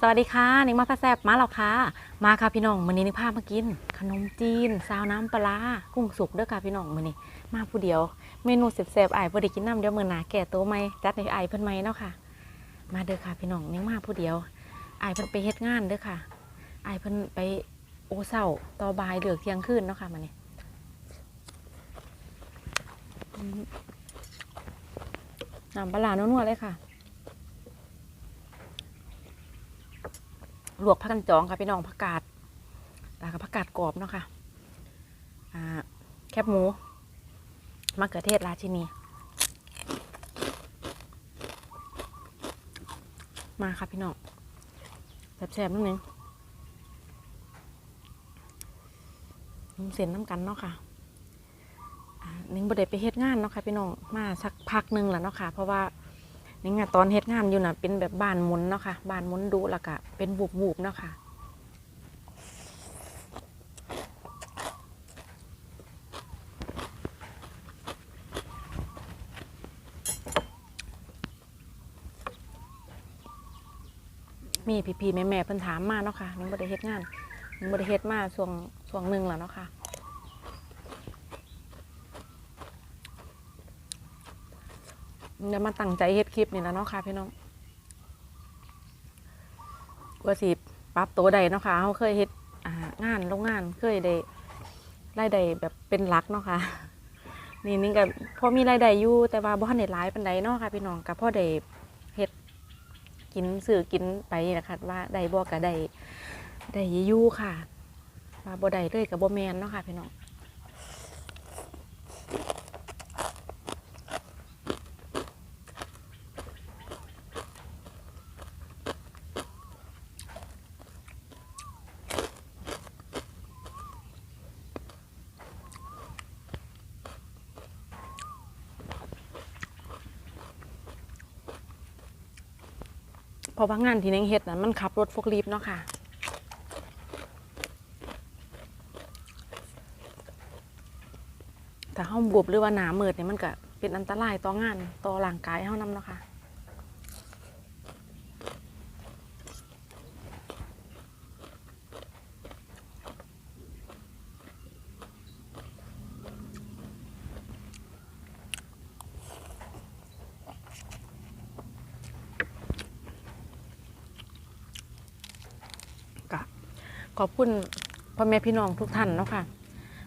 สวัสดีค่ะนิงมาพาแซบมาแล้วค่ะ มาค่ะพี่น้องมื้อนี้นิงพามากิน ขนมจีนซาวน้ำปลากุ้งสุกเด้อค่ะพี่น้องมื้อนี้มาผู้เดียว เมนูแซ่บๆอ้ายบ่ได้กินน้ำเดี๋ยวมื้อหน้าแก่โตวใหมจัดให้อ้ายเพิ่นใหมเนาะค่ะ มาเด้อค่ะพี่น้องนิงมาผู้เดียวอ้ายเพิ่นไปเฮ็ดงานเด้อค่ะอ้ายเพิ่นไปโอเศร้าต่อบ่ายเลือกเที่ยงคืนเนาะค่ะมื้อนี้น้ำปลาร้านัวๆเลยค่ะ ลวกผักกันจองค่ะพี่น้องผักกาดแล้วก็ผักกาดกรอบเนาะค่ะอ่าแคบหมูมะเขือเทศราชินี มาค่ะพี่น้องแซ่บๆนิดนึงนุ่มเส้นน้ำกันเนาะค่ะอ่านิ่งบ่ได้ไปเฮ็ดงานเนาะค่ะพี่น้องมาสักพักนึงแล้วเนาะค่ะเพราะว่า นี่ไงตอนเฮ็ดงานอยู่น่ะเป็นแบบบานมุนเนาะค่ะบานมุนดูแล้วก็เป็นบูบบูบเนาะค่ะมีพี่ๆแม่ๆเพิ่นถามมาเนาะค่ะนึงบ่ได้เฮ็ดงานนึงบ่ได้เฮ็ดมาช่วงช่วงหนึ่งแล้วเนาะค่ะ เดี๋ยวมาตั้งใจเฮ็ดคลิปนี่แล้วเนาะค่ะพี่น้องว่าสิปรับตัวใดเนาะค่ะเขาเคยเฮ็ดงานโรงงานเคยได้รายได้แบบเป็นหลักเนาะค่ะนี่นี่ก็พอมีรายได้อยู่แต่ว่าบ่ทันได้หลายปานใดเนาะค่ะพี่น้องก็พอได้เฮ็ดกินซื้อกินไปนะคะว่าได้บ่ก็ได้ได้อยู่ค่ะว่าบ่ได้เลยก็บ่แมนเนาะค่ะพี่น้องะว่างานที่นังเฮ็ดนะมันขับรถฟกลีฟเนาะค่ะถ้าเฮาบวบหรือว่าหนาเมิดเนี่ยมันก็เป็นอันตรายต่องานต่อร่างกายเฮานำเนาะค่ะ ก็ ขอบคุณพ่อแม่พี่น้องทุกท่านเนาะค่ะ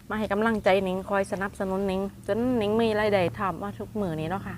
มาให้กำลังใจหนิงคอยสนับสนุนหนิงจนหนิงมีรายได้ทำมาทุกมือนี้เนาะค่ะ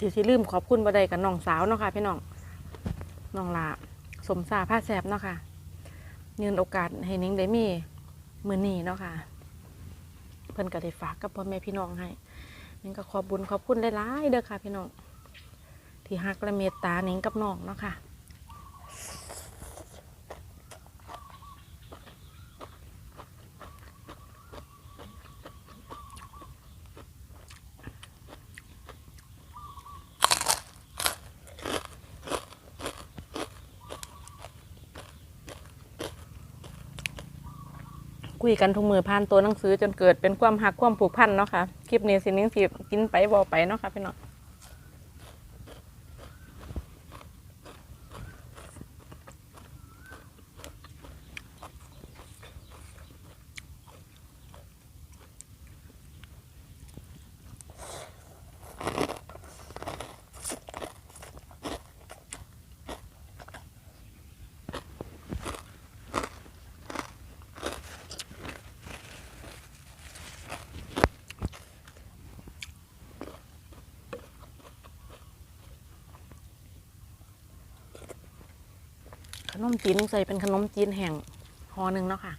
อยู่ที่ลืมขอบคุณบไดกับน้องสาวเนาะค่ะ พี่น้องน้องลาสมซาผ้าแสบเนาะค่ะยืนโอกาสให้นิ้งได้มีมือนีเนาะค่ะ เพิ่นก็ได้ฝากกับพ่อแม่พี่น้องให้นิ้งก็ขอบบุญขอบคุณหลายๆเด้อค่ะ พี่น้องที่ฮักและเมตตานิ้งกับน้องเนาะค่ะ คุยกันทุกมือผ่านตัวหนังสือจนเกิดเป็นความหักความผูกพันเนาะค่ะ คลิปนี้สินิ้งสิกินไปบอไปเนาะค่ะพี่น้อง ขนมจีนใส่เป็นขนมจีนแห้งห่อหนึ่งเนาะค่ะ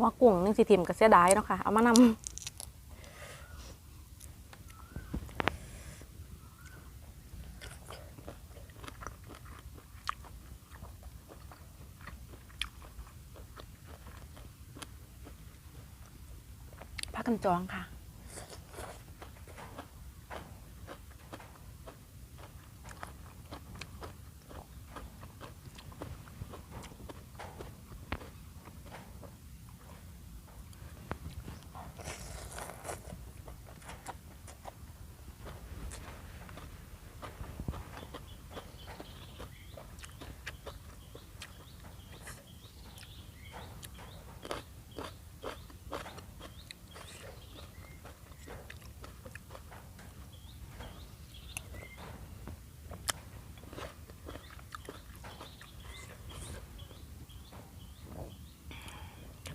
ว่ากุ้งนึ่งสิถิมก็เสียดายเนาะค่ะ เอามานำ จองค่ะ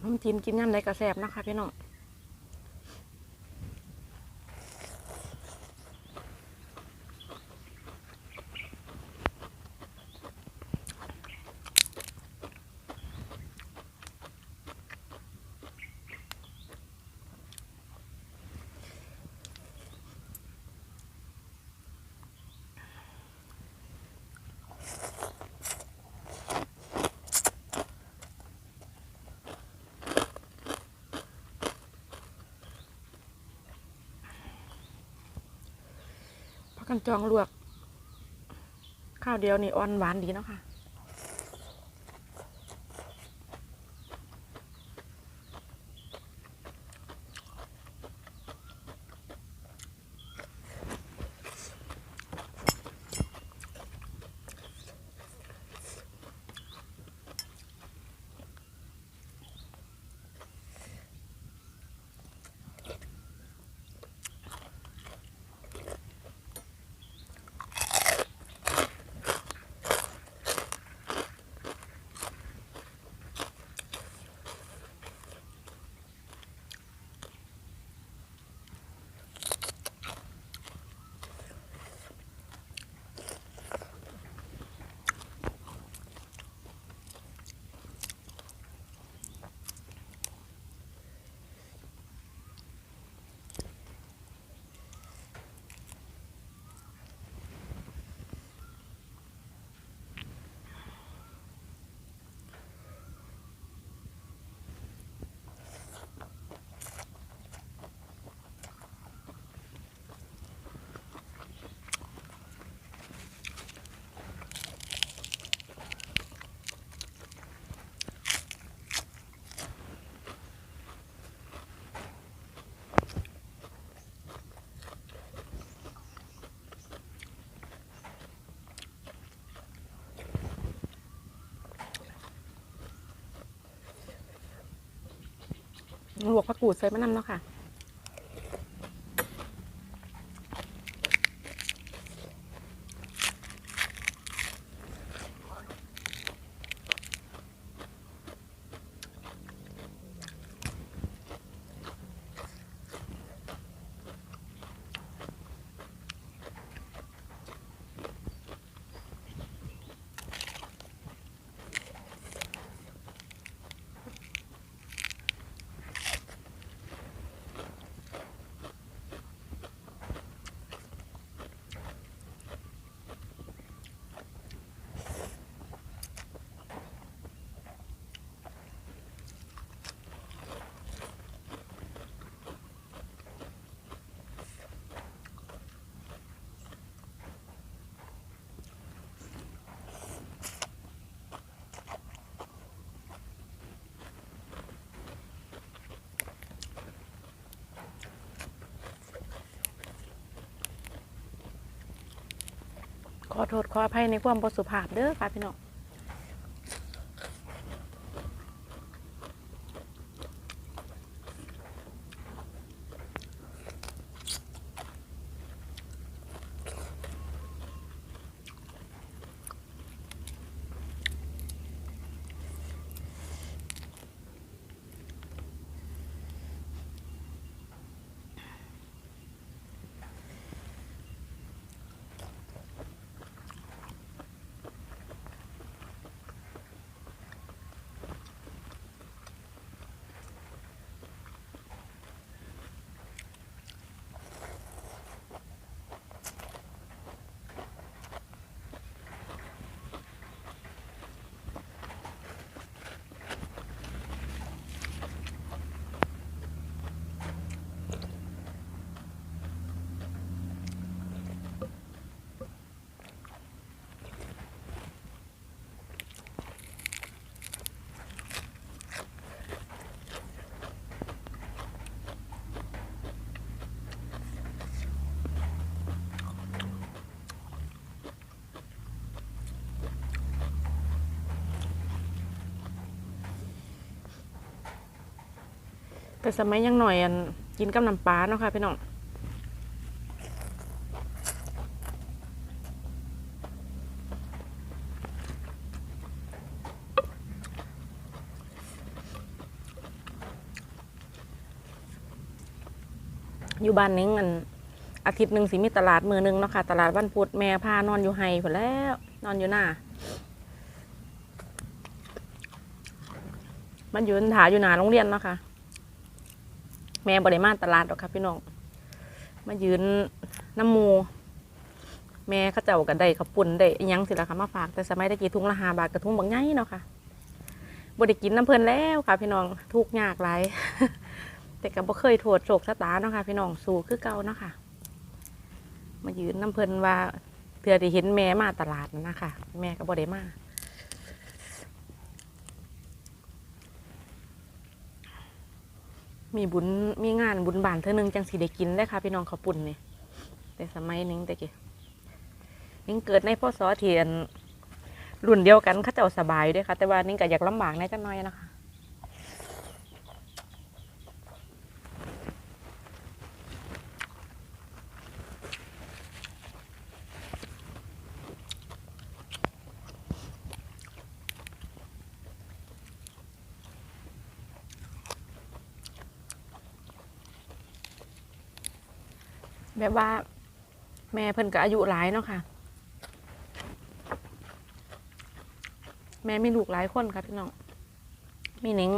นมจีนกินย่ำใดก็แซ่บนะคะพี่น้อง กันจองลวก ข้าวเดียวนี่อ่อนหวานดีเนาะค่ะ ลวกผักกูดใส่มะนำเนาะค่ะ ขอโทษขออภัยในความบสุภาพเด้อค่ะพี่น้อง แต่สมัยยังหน่อยอันกินกับน้ำปลาเนาะค่ะพี่น้องอยู่บ้านนิ้งอันอาทิตย์หนึ่งสิมีตลาดมือหนึงเนาะค่ะ ตลาดวันพุธแม่พานอนอยู่ไฮผลแล้ว นอนอยู่หน้า มันอยืนถาอยู่หนาโรงเรียนเนาะค่ะ แม่บริมาตลาดหรอกค่ะพี่น้อง มายืนน้ำมู แม่เขาเจ้ากันได้เขาปุ่นได้ยังสิละค่ะมาฝาก แต่สมัยตะกี้ทุ่งละหาบาทกับทุ่งบางไงเนาะค่ะบริกินน้ำเพลินแล้วค่ะ พี่น้องทุกยากหลายแต่ก็บ่เคยโทษโศกชะตาเนาะค่ะ พี่น้องสู้คือเก่าเนาะค่ะ มายืนน้ำเพลินว่าเพื่อได้เห็นแม่มาตลาดนั่นนะคะแม่ก็บ่ได้มา มีบุญมีงานบุญบานเธอหนึ่งจังสีได้กินได้ค่ะ พี่น้องเขาปุ่นนี่แต่สมัยนึงแต่กี้นิ่งเกิดในพ่อสอเทียนรุ่นเดียวกันเขาเจ้าสบายด้วยค่ะ แต่ว่านิ่งก็อยากลำบากในจังน้อยนะคะ แบบว่า แม่เพิ่นก็อายุหลายเนาะค่ะ แม่มีลูกหลายคนค่ะพี่น้อง มีหนิง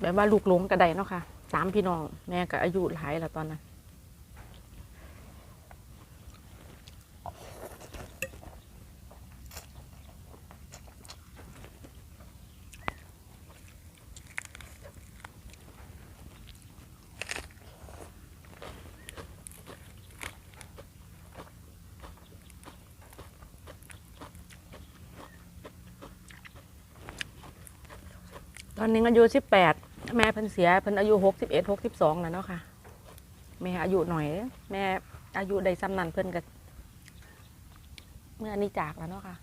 แบบว่าลูกหลงกระไดเนาะค่ะสามพี่น้อง แม่ก็อายุหลายแล้วตอนนั้น ตอนนี้อายุสิบแปดแม่เพิ่นเสียเพิ่นอายุหกสิบเอ็ดหกสิบสองแล้วเนาะค่ะแม่อายุหน่อย แม่อายุได้ซ้ำนันเพิ่นกับเมื่อนี้จากแล้วเนาะค่ะ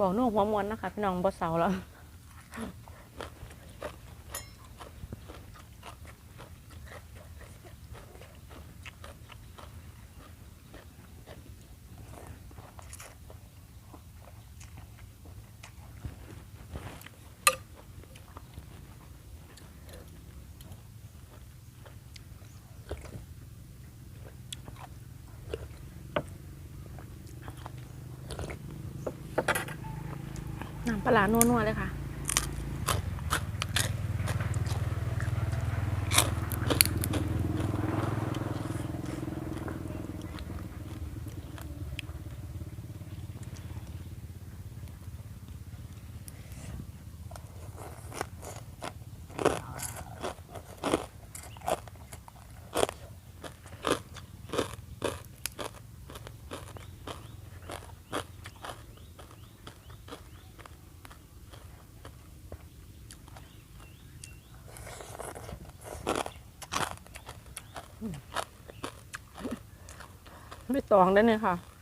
บอกนู่หัวมวนนะคะพี่น้องบ่เสาแล้ว ปลาหนัวๆเลยค่ะ ไม่ตองได้เลยค่ะ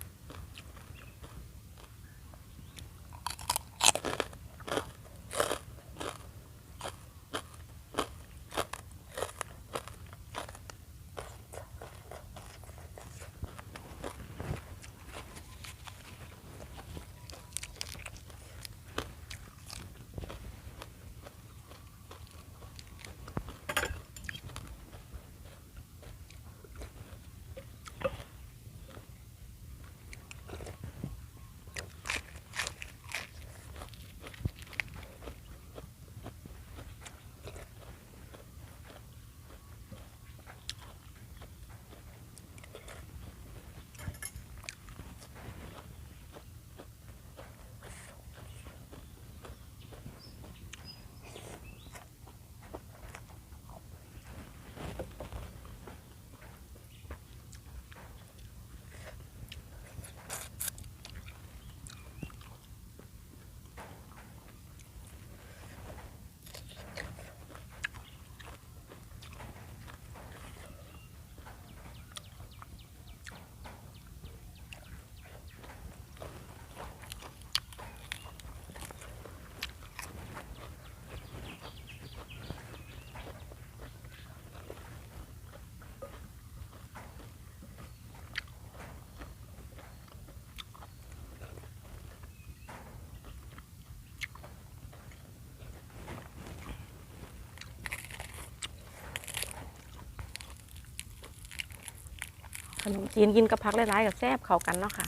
ขนมจีนกินกับผักหลายๆกับแซ่บเข้ากันเนาะค่ะ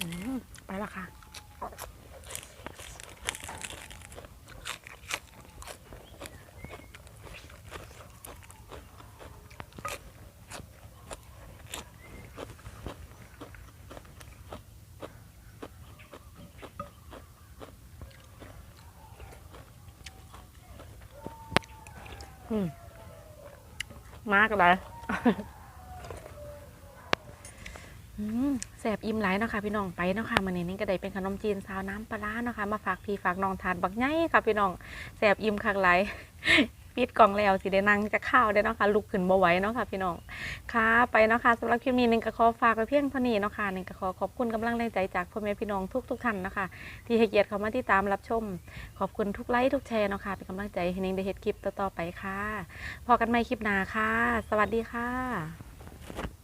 อืมไปและค่ะ อื มากเลยแสบอิ่มไหลเนาะค่ะพี่น้องไปเนาะค่ะมื้อนี้นี่ก็ได้เป็นขนมจีนซาวน้ำปลาร้าเนาะค่ะมาฝากพี่ฝากน้องทานบักไงค่ะพี่น้องแสบอิ่มคักไหล ปิดกล่องแล้วสิได้นั่งจะข้าวได้เนาะค่ะลุกขึ้นบ่ไหวเนาะค่ะพี่น้องค่ะไปเนาะค่ะสำหรับคลิปนี้หนึงก็ขอฝากไปเพียงเท่านี้เนาะค่ะหนึงก็ขอขอบคุณกำลังแรงใจจากพ่อแม่พี่น้องทุกทุกๆท่านเนาะคะที่ให้เกียรติเข้ามาที่ตามรับชม ขอบคุณทุกไลค์ทุกแชร์เนาะค่ะเป็นกำลังใจให้หนิงได้เฮ็ดคลิปต่อๆไปค่ะพอกันใหม่คลิปหน้าค่ะ สวัสดีค่ะ